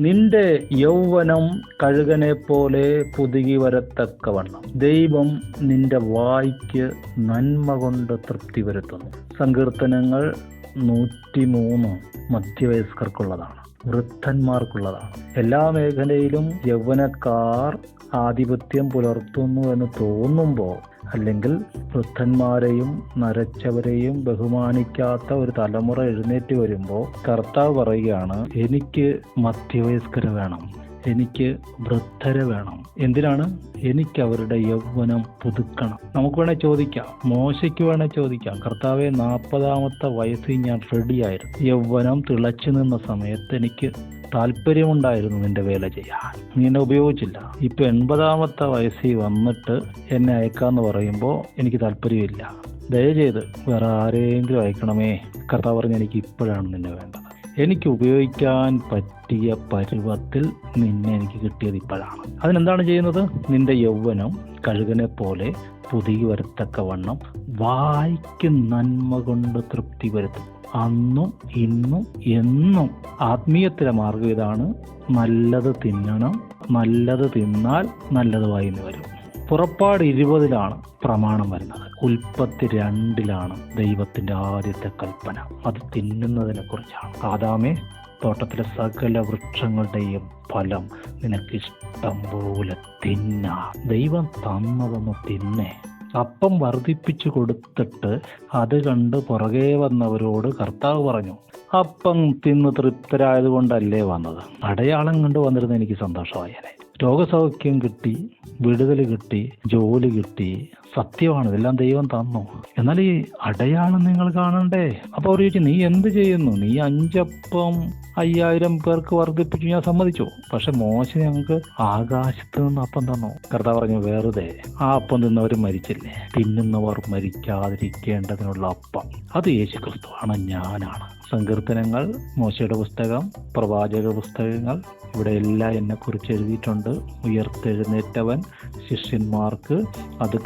നിന്റെ യൗവനം കഴുകനെ പോലെ പുതുകി വരത്തക്കവണ്ണം. ദൈവം നിന്റെ വായിക്ക് നന്മ കൊണ്ട് തൃപ്തി വരുത്തുന്നു. സങ്കീർത്തനങ്ങൾ നൂറ്റിമൂന്ന് മധ്യവയസ്കർക്കുള്ളതാണ്. വൃദ്ധന്മാർക്കുള്ളതാണ്. എല്ലാ മേഖലയിലും യൗവനക്കാർ ആധിപത്യം പുലർത്തുന്നു എന്ന് തോന്നുമ്പോൾ അല്ലെങ്കിൽ വൃദ്ധന്മാരെയും നരച്ചവരെയും ബഹുമാനിക്കാത്ത ഒരു തലമുറ എഴുന്നേറ്റ് വരുമ്പോൾ കർത്താവ് പറയുകയാണ് എനിക്ക് മധ്യവയസ്കര വേണം. എനിക്ക് വൃദ്ധരെ വേണം. എന്തിനാണ്? എനിക്ക് അവരുടെ യൗവനം പുതുക്കണം. നമുക്ക് വേണേൽ ചോദിക്കാം. മോശയ്ക്ക് വേണേൽ ചോദിക്കാം. കർത്താവെ നാൽപ്പതാമത്തെ വയസ്സിൽ ഞാൻ റെഡിയായിരുന്നു യൗവനം തിളച്ചു നിന്ന സമയത്ത് എനിക്ക് താല്പര്യമുണ്ടായിരുന്നു നിന്റെ വേല ചെയ്യാൻ. നീ എന്നെ ഉപയോഗിച്ചില്ല. ഇപ്പൊ എൺപതാമത്തെ വയസ്സിൽ വന്നിട്ട് എന്നെ അയക്കാന്ന് പറയുമ്പോൾ എനിക്ക് താല്പര്യമില്ല ദയചെയ്ത് വേറെ ആരെങ്കിലും അയക്കണമേ? കർത്താവ് പറഞ്ഞ എനിക്ക് ഇപ്പോഴാണ് നിന്നെ വേണ്ടത്. എനിക്ക് ഉപയോഗിക്കാൻ പറ്റിയ പരുവത്തിൽ നിന്നെ എനിക്ക് കിട്ടിയത് ഇപ്പോഴാണ്. അതിനെന്താണ് ചെയ്യുന്നത്? നിന്റെ യൗവനം കഴുകനെ പോലെ പുതിയ വരത്തക്കവണ്ണം വായിക്ക് നന്മ കൊണ്ട് തൃപ്തി വരുത്തും. അന്നും ഇന്നും എന്നും ആത്മീയത്തിലെ മാർഗം ഇതാണ്. നല്ലത് തിന്നണം നല്ലത് തിന്നാൽ നല്ലത് വായിന്ന് വരും പുറപ്പാട് ഇരുപതിലാണ് പ്രമാണം വരുന്നത്. ഉൽപ്പത്തി രണ്ടിലാണ് ദൈവത്തിന്റെ ആദ്യത്തെ കൽപ്പന. അത് തിന്നുന്നതിനെ കുറിച്ചാണ്. ആദാമേ തോട്ടത്തിലെ സകല വൃക്ഷങ്ങളുടെയും ഫലം നിനക്ക് ഇഷ്ടം പോലെ തിന്ന. ദൈവം തന്നതൊന്ന് തിന്നേ. അപ്പം വർദ്ധിപ്പിച്ചു കൊടുത്തിട്ട് അത് കണ്ട് പുറകെ വന്നവരോട് കർത്താവ് പറഞ്ഞു അപ്പം തിന്ന് തൃപ്തരായത് കൊണ്ടല്ലേ വന്നത്? അടയാളം കണ്ട് വന്നിരുന്ന എനിക്ക് സന്തോഷമായേനെ രോഗസൗഖ്യം കിട്ടി വിടുതൽ കിട്ടി ജോലി കിട്ടി സത്യമാണ് ഇതെല്ലാം ദൈവം തന്നു. എന്നാൽ ഈ അടയാളം നിങ്ങൾ കാണണ്ടേ? അപ്പോൾ അവർ ചോദിച്ചു നീ എന്ത് ചെയ്യുന്നു? നീ അഞ്ചപ്പം അയ്യായിരം പേർക്ക് വർദ്ധിപ്പിച്ചു ഞാൻ സമ്മതിച്ചു. പക്ഷെ മോശ ഞങ്ങൾക്ക് ആകാശത്ത് നിന്ന് അപ്പം തന്നു. കർത്താവ് പറഞ്ഞു വെറുതെ ആ അപ്പം തിന്നവർ മരിച്ചില്ലേ? തിന്നുന്നവർ മരിക്കാതിരിക്കേണ്ടതിനുള്ള അപ്പം. അത് യേശു ക്രിസ്തുവാണ് ഞാനാണ്. സങ്കീർത്തനങ്ങൾ മോശയുടെ പുസ്തകം പ്രവാചക പുസ്തകങ്ങൾ ഇവിടെ എല്ലാം എന്നെക്കുറിച്ച് എഴുതിയിട്ടുണ്ട്. ഉയർത്തെഴുന്നേറ്റവൻ ശിഷ്യന്മാർക്ക് അത്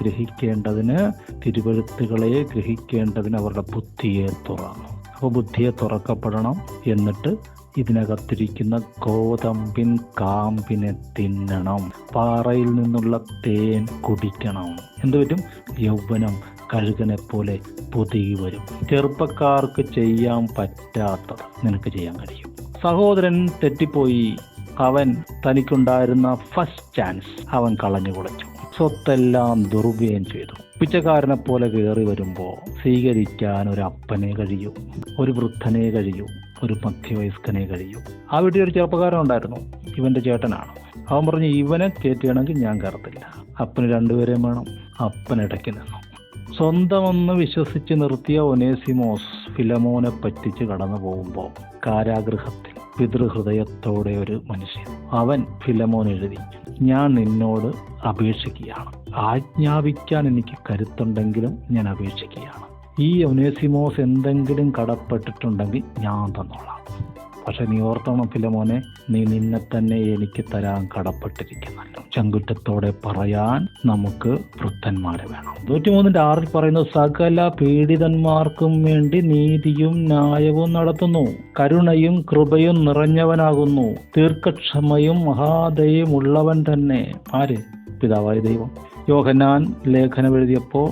ഗ്രഹിക്കേണ്ടതിന് തിരുവഴുത്തുകളെ ഗ്രഹിക്കേണ്ടതിന് അവരുടെ ബുദ്ധിയെ തുറന്നു. അപ്പോൾ ബുദ്ധിയെ തുറക്കപ്പെടണം എന്നിട്ട് ഇതിനകത്തിരിക്കുന്ന ഗോതമ്പിൻ കാമ്പിനെ തിന്നണം. പാറയിൽ നിന്നുള്ള തേൻ കുടിക്കണം. എന്ത് പറ്റും? യൗവനം കഴുകനെ പോലെ പുതുകി വരും. ചെറുപ്പക്കാർക്ക് ചെയ്യാൻ പറ്റാത്തത് നിനക്ക് ചെയ്യാൻ കഴിയും. സഹോദരൻ തെറ്റിപ്പോയി. അവൻ തനിക്കുണ്ടായിരുന്ന ഫസ്റ്റ് ചാൻസ് അവൻ കളഞ്ഞു കുളച്ചു സ്വത്തെല്ലാം ദുർവ്യയം ചെയ്തു. പിച്ചക്കാരനെ പോലെ കയറി വരുമ്പോൾ സ്വീകരിക്കാൻ ഒരു അപ്പനെ കഴിയൂ ഒരു വൃദ്ധനെ കഴിയൂ ഒരു മധ്യവയസ്കനെ കഴിയൂ. ആ വീട്ടിൽ ഒരു ചെറുപ്പക്കാരൻ ഉണ്ടായിരുന്നു ഇവന്റെ ചേട്ടനാണ്. അവൻ പറഞ്ഞു ഇവനെ കയറ്റുകയാണെങ്കിൽ ഞാൻ കയറത്തില്ല. അപ്പന് രണ്ടുപേരെയും വേണം. അപ്പൻ ഇടയ്ക്ക് നിന്നു. സ്വന്തമെന്ന് വിശ്വസിച്ച് നിർത്തിയ ഒനേസിമോസ് ഫിലമോനെ പറ്റിച്ച് കടന്നു പോകുമ്പോൾ കാരാഗൃഹത്തിൽ പിതൃഹൃദയത്തോടെ ഒരു മനുഷ്യൻ. അവൻ ഫിലമോൻ എഴുതി ഞാൻ നിന്നോട് അപേക്ഷിക്കുകയാണ്. ആജ്ഞാപിക്കാൻ എനിക്ക് കരുത്തുണ്ടെങ്കിലും ഞാൻ അപേക്ഷിക്കുകയാണ്. ഈ ഒനേസിമോസ് എന്തെങ്കിലും കടപ്പെട്ടിട്ടുണ്ടെങ്കിൽ ഞാൻ തന്നോളാം. പക്ഷെ നീ ഓർത്തോണം ഫിലമോനെ നീ നിന്നെ തന്നെ എനിക്ക് തരാൻ കടപ്പെട്ടിരിക്കുന്നല്ലോ ചങ്കുറ്റത്തോടെ പറയാൻ നമുക്ക് വൃദ്ധന്മാരെ വേണം. നൂറ്റിമൂന്നിന്റെ ആറിൽ പറയുന്ന സകല പീഡിതന്മാർക്കും വേണ്ടി നീതിയും ന്യായവും നടത്തുന്നു കരുണയും കൃപയും നിറഞ്ഞവനാകുന്നു ദീർഘക്ഷമയും മഹാദയും ഉള്ളവൻ തന്നെ. ആര്? പിതാവായ ദൈവം. യോഹനാൻ ലേഖനം എഴുതിയപ്പോൾ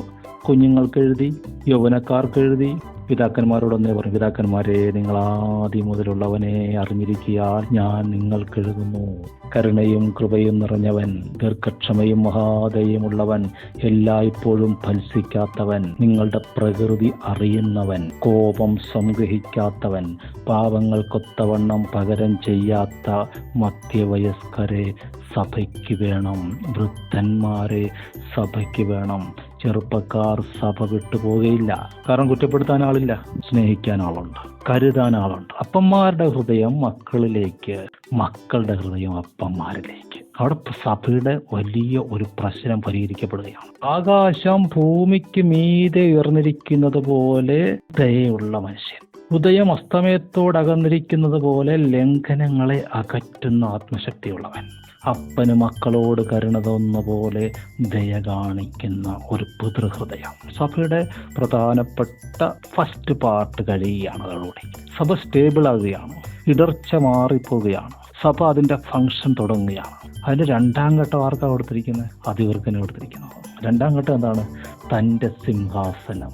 കുഞ്ഞുങ്ങൾക്ക് എഴുതി യൗവനക്കാർക്ക് എഴുതി പിതാക്കന്മാരോടൊന്നേ പറഞ്ഞു പിതാക്കന്മാരെ നിങ്ങൾ ആദ്യം മുതലുള്ളവനെ അറിഞ്ഞിരിക്കുക ഞാൻ നിങ്ങൾക്ക് എഴുതുന്നു കരുണയും കൃപയും നിറഞ്ഞവൻ ദീർഘക്ഷമയും മഹാദയുമുള്ളവൻ എല്ലായ്പ്പോഴും ഫൽസിക്കാത്തവൻ നിങ്ങളുടെ പ്രകൃതി അറിയുന്നവൻ കോപം സംഗ്രഹിക്കാത്തവൻ പാവങ്ങൾക്കൊത്തവണ്ണം പകരം ചെയ്യാത്ത മധ്യവയസ്കരെ സഭയ്ക്ക് വേണം. വൃദ്ധന്മാരെ സഭയ്ക്ക് വേണം. ചെറുപ്പക്കാർ സഭ വിട്ടുപോകുകയില്ല കാരണം കുറ്റപ്പെടുത്താൻ ആളില്ല സ്നേഹിക്കാൻ ആളുണ്ട് കരുതാൻ ആളുണ്ട്. അപ്പന്മാരുടെ ഹൃദയം മക്കളിലേക്ക് മക്കളുടെ ഹൃദയം അപ്പന്മാരിലേക്ക്. അവിടെ സഭയുടെ വലിയ ഒരു പ്രശ്നം പരിഹരിക്കപ്പെടുകയാണ്. ആകാശം ഭൂമിക്ക് മീതെ ഉയർന്നിരിക്കുന്നത് പോലെ ദയുള്ള മനുഷ്യൻ. ഉദയം അസ്തമയത്തോടകന്നിരിക്കുന്നത് പോലെ ലംഘനങ്ങളെ അകറ്റുന്ന ആത്മശക്തിയുള്ളവൻ. അപ്പന് മക്കളോട് കരുണ തോന്നുന്ന പോലെ ദയ കാണിക്കുന്ന ഒരു പിതൃഹൃദയം. സഭയുടെ പ്രധാനപ്പെട്ട ഫസ്റ്റ് പാർട്ട് കഴിയുകയാണ് അതോടുകൂടി. സഭ സ്റ്റേബിൾ ആകുകയാണ് ഇടർച്ച മാറിപ്പോവുകയാണ് സഭ അതിന്റെ ഫങ്ഷൻ തുടങ്ങുകയാണ്. അതിന്റെ രണ്ടാം ഘട്ടം ആർക്കാണ് കൊടുത്തിരിക്കുന്നത് അതിവർക്കന് കൊടുത്തിരിക്കുന്നത്. രണ്ടാം ഘട്ടം എന്താണ്? തന്റെ സിംഹാസനം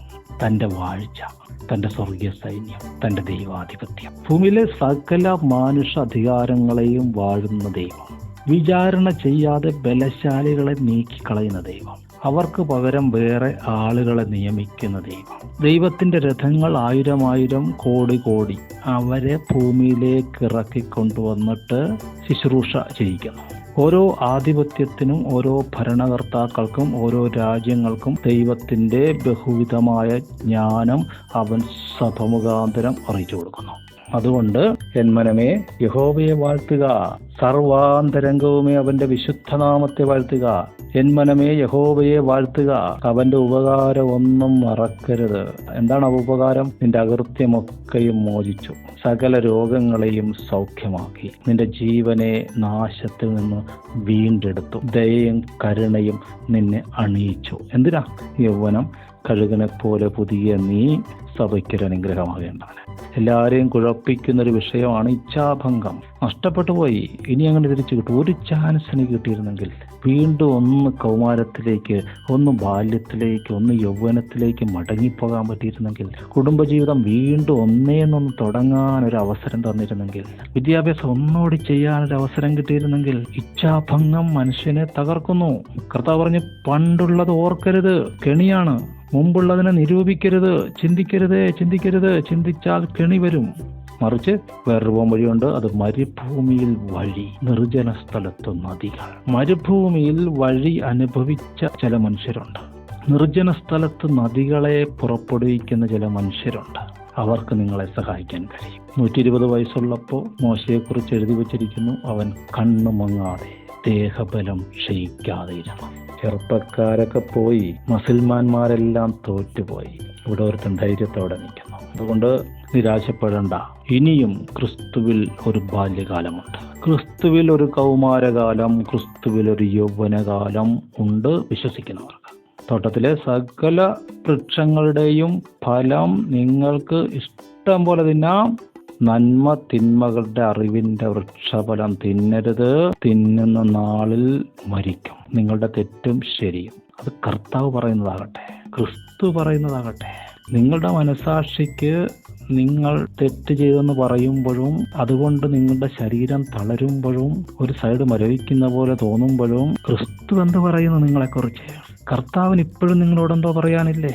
തന്റെ വാഴ്ച തന്റെ സ്വർഗീയ സൈന്യം തന്റെ ദൈവാധിപത്യം. ഭൂമിയിലെ സകല മാനുഷ അധികാരങ്ങളെയും വാഴുന്ന ദൈവം. വിചാരണ ചെയ്യാതെ ബലശാലികളെ നീക്കിക്കളയുന്ന ദൈവം. അവർക്ക് പകരം വേറെ ആളുകളെ നിയമിക്കുന്ന ദൈവം. ദൈവത്തിന്റെ രഥങ്ങൾ ആയിരം കോടി കോടി അവരെ ഭൂമിയിലേക്ക് ഇറക്കിക്കൊണ്ടുവന്നിട്ട് ശുശ്രൂഷ ചെയ്യിക്കുന്നു. ഓരോ ആധിപത്യത്തിനും ഓരോ ഭരണകർത്താക്കൾക്കും ഓരോ രാജ്യങ്ങൾക്കും ദൈവത്തിന്റെ ബഹുവിധമായ ജ്ഞാനം അവൻ സഭ മുഖാന്തരം അറിയിച്ചു കൊടുക്കുന്നു. അതുകൊണ്ട് എന്മനമേ യഹോവയെ വാഴ്ത്തുക. സർവാന്തരംഗവുമേ അവന്റെ വിശുദ്ധനാമത്തെ വാഴ്ത്തുക. എൻ മനമേ യഹോബയെ വാഴ്ത്തുക. അവന്റെ ഉപകാരം ഒന്നും മറക്കരുത്. എന്താണ് ഉപകാരം? നിന്റെ അകൃത്യമൊക്കെയും മോചിച്ചു. സകല രോഗങ്ങളെയും സൗഖ്യമാക്കി. നിന്റെ ജീവനെ നാശത്തിൽ നിന്ന് വീണ്ടെടുത്തു. ദയയും കരുണയും നിന്നെ അണിയിച്ചു. എന്തിനാ? യൗവനം കഴുകനെ പോലെ പുതിയ നീ സഭയ്ക്കൊരു അനുഗ്രഹമാകേണ്ടതാണ് എല്ലാവരെയും കുഴപ്പിക്കുന്ന ഒരു വിഷയമാണ് ഇച്ഛാഭംഗം. നഷ്ടപ്പെട്ടു പോയി. ഇനി അങ്ങനെ തിരിച്ചു കിട്ടും. ഒരു ചാൻസ് എനിക്ക് കിട്ടിയിരുന്നെങ്കിൽ വീണ്ടും ഒന്ന് കൗമാരത്തിലേക്ക് ഒന്ന് ബാല്യത്തിലേക്ക് ഒന്ന് യൗവനത്തിലേക്ക് മടങ്ങിപ്പോകാൻ പറ്റിയിരുന്നെങ്കിൽ കുടുംബജീവിതം വീണ്ടും ഒന്നേന്നൊന്ന് തുടങ്ങാൻ ഒരു അവസരം തന്നിരുന്നെങ്കിൽ വിദ്യാഭ്യാസം ഒന്നോടി ചെയ്യാനൊരു അവസരം കിട്ടിയിരുന്നെങ്കിൽ ഇച്ഛാഭംഗം മനുഷ്യനെ തകർക്കുന്നു. കർത്താവ് പറഞ്ഞു പണ്ടുള്ളത് ഓർക്കരുത്. കെണിയാണ്. മുമ്പുള്ളതിനെ നിരൂപിക്കരുത്. ചിന്തിക്കരുത് ചിന്തിക്കരുത്. ചിന്തിച്ചാൽ കെണി വരും. മറിച്ച് വേറൊരു പോകാൻ വഴിയുണ്ട് അത് മരുഭൂമിയിൽ വഴി നിർജന സ്ഥലത്ത് നദികൾ. മരുഭൂമിയിൽ വഴി അനുഭവിച്ച ചില മനുഷ്യരുണ്ട്. നിർജന സ്ഥലത്ത് നദികളെ പുറപ്പെടുവിക്കുന്ന ചില മനുഷ്യരുണ്ട്. അവർക്ക് നിങ്ങളെ സഹായിക്കാൻ കഴിയും. നൂറ്റി ഇരുപത് വയസ്സുള്ളപ്പോൾ മോശയെക്കുറിച്ച് എഴുതി വച്ചിരിക്കുന്നു. അവൻ കണ്ണു മങ്ങാതെ ദേഹബലം ക്ഷയിക്കാതെ ഇരുന്നു ചെറുപ്പക്കാരൊക്കെ പോയി മുസൽമാന്മാരെല്ലാം തോറ്റുപോയി. ഇവിടെ ഒരു ധൈര്യത്തോടെ നിൽക്കുന്നു. അതുകൊണ്ട് നിരാശപ്പെടേണ്ട. ഇനിയും ക്രിസ്തുവിൽ ഒരു ബാല്യകാലമുണ്ട്. ക്രിസ്തുവിൽ ഒരു കൗമാരകാലം ക്രിസ്തുവിൽ ഒരു യൗവനകാലം ഉണ്ട് വിശ്വസിക്കുന്നവർക്ക്. തോട്ടത്തിലെ സകല വൃക്ഷങ്ങളുടെയും ഫലം നിങ്ങൾക്ക് ഇഷ്ടം പോലെ തിന്നാം. നന്മ തിന്മകളുടെ അറിവിന്റെ വൃക്ഷഫലം തിന്നരുത്. തിന്നുന്ന നാളിൽ മരിക്കും. നിങ്ങളുടെ തെറ്റും ശരിയും. അത് കർത്താവ് പറയുന്നതാകട്ടെ. ക്രിസ്തു പറയുന്നതാകട്ടെ. നിങ്ങളുടെ മനസാക്ഷിക്ക് നിങ്ങൾ തെറ്റ് ചെയ്തെന്ന് പറയുമ്പോഴും അതുകൊണ്ട് നിങ്ങളുടെ ശരീരം തളരുമ്പോഴും ഒരു സൈഡ് മരവിക്കുന്ന പോലെ തോന്നുമ്പോഴും ക്രിസ്തു എന്ത് പറയുന്നു നിങ്ങളെക്കുറിച്ച്? കർത്താവിന് ഇപ്പോഴും നിങ്ങളോടെന്തോ പറയാനില്ലേ?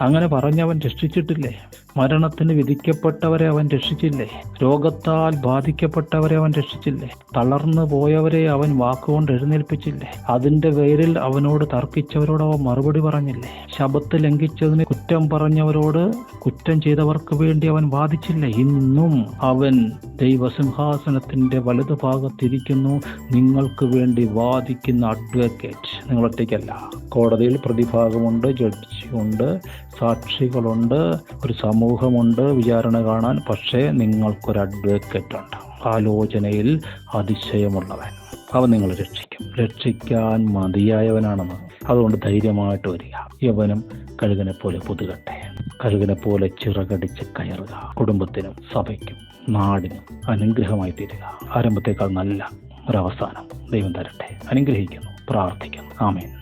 അങ്ങനെ പറഞ്ഞവൻ രക്ഷിച്ചിട്ടില്ലേ? മരണത്തിന് വിധിക്കപ്പെട്ടവരെ അവൻ രക്ഷിച്ചില്ലേ? രോഗത്താൽ ബാധിക്കപ്പെട്ടവരെ അവൻ രക്ഷിച്ചില്ലേ? തളർന്നു പോയവരെ അവൻ വാക്കുകൊണ്ട് എഴുന്നേൽപ്പിച്ചില്ലേ? അതിന്റെ പേരിൽ അവനോട് തർക്കിച്ചവരോട് അവൻ മറുപടി പറഞ്ഞില്ലേ? ശബത്ത് ലംഘിച്ചതിന് കുറ്റം പറഞ്ഞവരോട് കുറ്റം ചെയ്തവർക്ക് വേണ്ടി അവൻ വാദിച്ചില്ലേ? ഇന്നും അവൻ ദൈവസിംഹാസനത്തിന്റെ വലതു ഭാഗത്തിരിക്കുന്നു. നിങ്ങൾക്ക് വേണ്ടി വാദിക്കുന്ന അഡ്വക്കേറ്റ് നിങ്ങൾ ഒറ്റയ്ക്കല്ല കോടതിയിൽ പ്രതിഭാഗമുണ്ട് ജഡ്ജിയുണ്ട് സാക്ഷികളുണ്ട് ഒരു സമൂഹമുണ്ട് വിചാരണ കാണാൻ പക്ഷേ നിങ്ങൾക്കൊരു അഡ്വക്കേറ്റ് ഉണ്ട്. ആലോചനയിൽ അതിശയമുള്ളവൻ. അവൻ നിങ്ങളെ രക്ഷിക്കും. രക്ഷിക്കാൻ മതിയായവനാണെന്ന്. അതുകൊണ്ട് ധൈര്യമായിട്ട് വരിക. യവനും കഴുകനെ പോലെ പുതുകട്ടെ. കഴുകനെ പോലെ ചിറകടിച്ച് കയറുക. കുടുംബത്തിനും സഭയ്ക്കും നാടിനും അനുഗ്രഹമായി തീരുക. ആരംഭത്തേക്കാൾ നല്ല ഒരവസാനം ദൈവം തരട്ടെ. അനുഗ്രഹിക്കുന്നു പ്രാർത്ഥിക്കുന്നു. ആമേൻ.